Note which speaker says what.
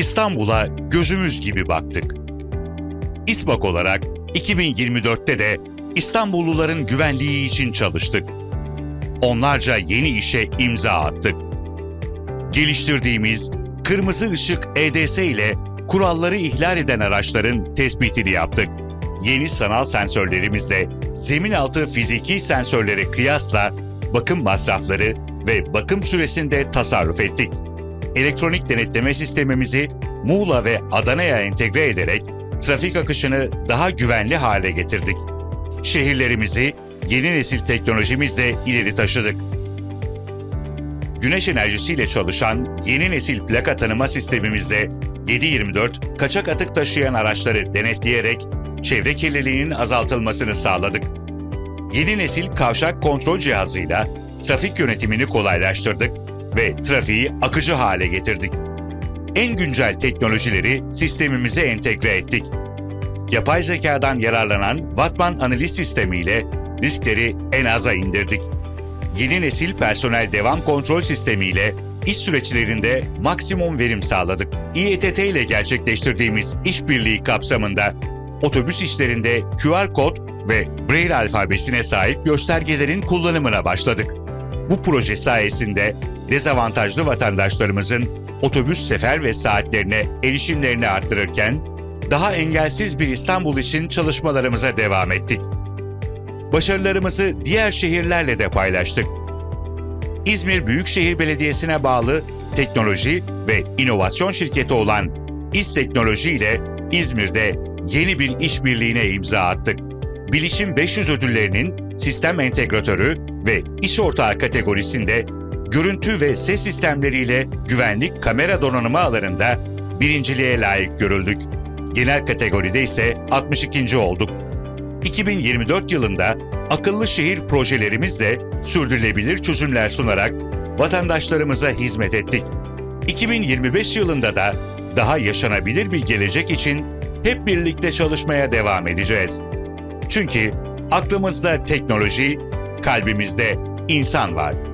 Speaker 1: İstanbul'a gözümüz gibi baktık. İSBAK olarak 2024'te de İstanbulluların güvenliği için çalıştık. Onlarca yeni işe imza attık. Geliştirdiğimiz kırmızı ışık EDS ile kuralları ihlal eden araçların tespitini yaptık. Yeni sanal sensörlerimizle zemin altı fiziki sensörlere kıyasla bakım masrafları ve bakım süresinde tasarruf ettik. Elektronik denetleme sistemimizi Muğla ve Adana'ya entegre ederek trafik akışını daha güvenli hale getirdik. Şehirlerimizi yeni nesil teknolojimizle ileri taşıdık. Güneş enerjisiyle çalışan yeni nesil plaka tanıma sistemimizde 7/24 kaçak atık taşıyan araçları denetleyerek çevre kirliliğinin azaltılmasını sağladık. Yeni nesil kavşak kontrol cihazıyla trafik yönetimini kolaylaştırdık ve trafiği akıcı hale getirdik. En güncel teknolojileri sistemimize entegre ettik. Yapay zekadan yararlanan Wattman analiz sistemiyle riskleri en aza indirdik. Yeni nesil personel devam kontrol sistemiyle iş süreçlerinde maksimum verim sağladık. İETT ile gerçekleştirdiğimiz işbirliği kapsamında otobüs işlerinde QR kod ve Braille alfabesine sahip göstergelerin kullanımına başladık. Bu proje sayesinde dezavantajlı vatandaşlarımızın otobüs sefer ve saatlerine erişimlerini arttırırken daha engelsiz bir İstanbul için çalışmalarımıza devam ettik. Başarılarımızı diğer şehirlerle de paylaştık. İzmir Büyükşehir Belediyesi'ne bağlı teknoloji ve inovasyon şirketi olan İS Teknoloji ile İzmir'de yeni bir işbirliğine imza attık. Bilişim 500 ödüllerinin sistem entegratörü ve iş ortağı kategorisinde görüntü ve ses sistemleriyle güvenlik kamera donanımı alanında birinciliğe layık görüldük. Genel kategoride ise 62. olduk. 2024 yılında akıllı şehir projelerimizle sürdürülebilir çözümler sunarak vatandaşlarımıza hizmet ettik. 2025 yılında da daha yaşanabilir bir gelecek için hep birlikte çalışmaya devam edeceğiz. Çünkü aklımızda teknoloji, kalbimizde insan var.